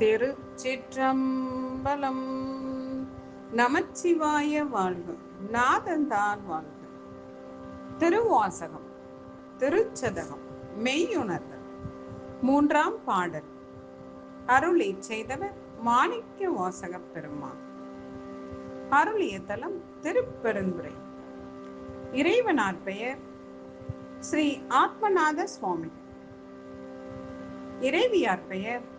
திருச்சிற்றம்பலம். நமச்சிவாய வாழ்வு நாதந்தான் வாழ்க. திருவாசகம் திருச்சதகம் மெய்யுணர்தல் மூன்றாம் பாடல் அருளை செய்தவர் மாணிக்க வாசக பெருமான். அருளிய தலம் திருப்பெருந்துரை இறைவனார் பெயர் ஸ்ரீ ஆத்மநாத சுவாமி. இறைவியார் பெயர்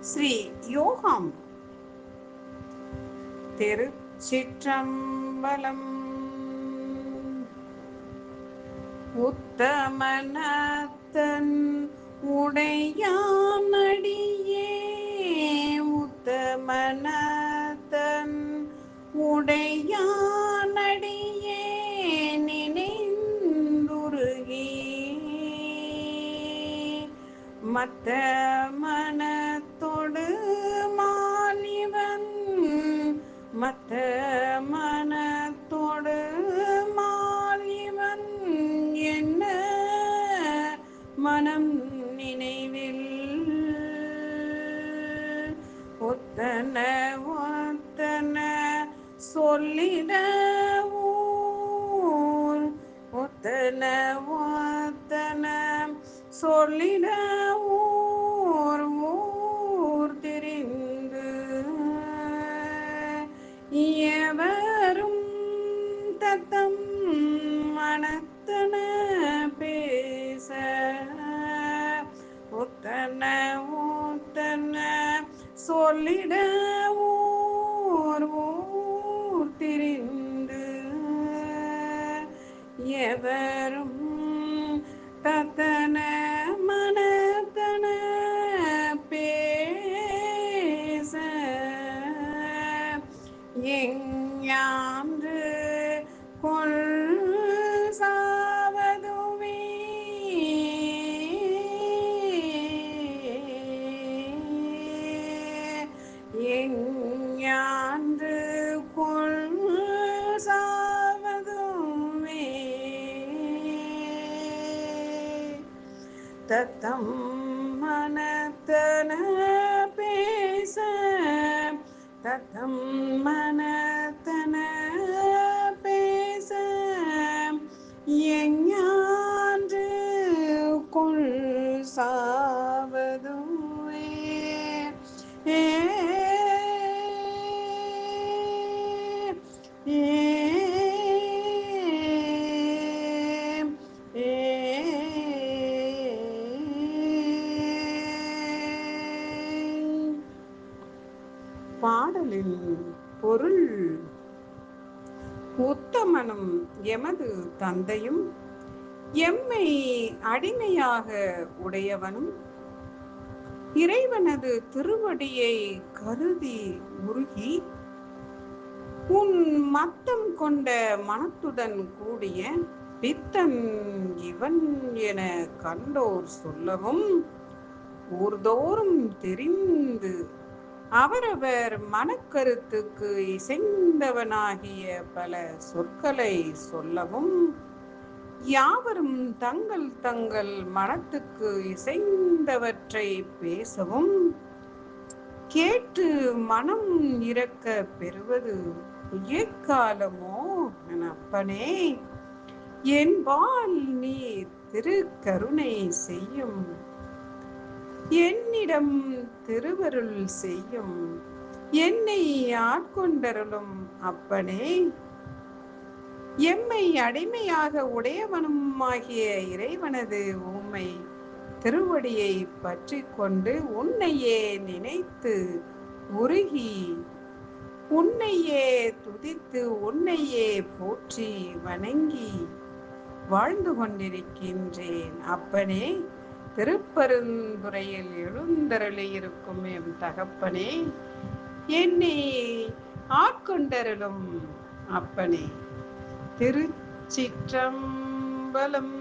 ஸ்ரீ யோகம். திருச்சிற்றம்பலம். உத்தமனத்தன் உடையானடியே. உத்தமனத்தன் உடையானடியே நினைந்துருகி. மத்தம மத்த மனத்தோடு மாலிவன் என்ன? மனம் நினைவில் ஒத்தன ஒத்தன சொல்லிட ஊர். ஒத்தன ஒத்தன சொல்லிட ஊர் ஊர். தத்தம் மனத்தன பேச. ஒத்தன ஊத்தன சொல்லிட ஊர் ஊர் திரிந்து. எவரும் தத்தன மனத்தன பேச. எஞ்ஞான்று தத்தம் மனத்தன பேச. தத்தம் மனத்தன பாடலின் பொருள் உத்தமனும் எமது தந்தையும் எம்மை அடிமையாக உடையவனும் இறைவனது திருவடியை கருதி உருகி உன் மத்தம் கொண்ட மனத்துடன் கூடிய பித்தன் இவன் என கண்டோர் சொல்லவும் ஊர்தோறும் தெரிந்து அவரவர் மனக்கருத்துக்கு இசைந்தவனாகிய பல சொற்களை சொல்லவும் யாவரும் தங்கள் தங்கள் மனத்துக்கு இசைந்தவற்றை பேசவும் கேட்டு மனம் இறக்க பெறுவது எக்காலமோ என் அப்பனே என்பால் நீ திருக்கருணை செய்யும் என்னிடம் திருவருள் செய்யும் என்னை ஆட்கொண்டருளும் அப்பனே. எம்மை அடிமையாக உடையவனும் ஆகிய இறைவனது உம்மை திருவடியை பற்றி கொண்டு உன்னையே நினைத்து உருகி உன்னையே துதித்து உன்னையே போற்றி வணங்கி வாழ்ந்து கொண்டிருக்கின்றேன் அப்பனே. திருப்பெருந்துறையில் எழுந்தருளி இருக்கும் எம் தகப்பனே என்னை ஆட்கொண்டருளும் அப்பனே. திருச்சிற்றம்பலம்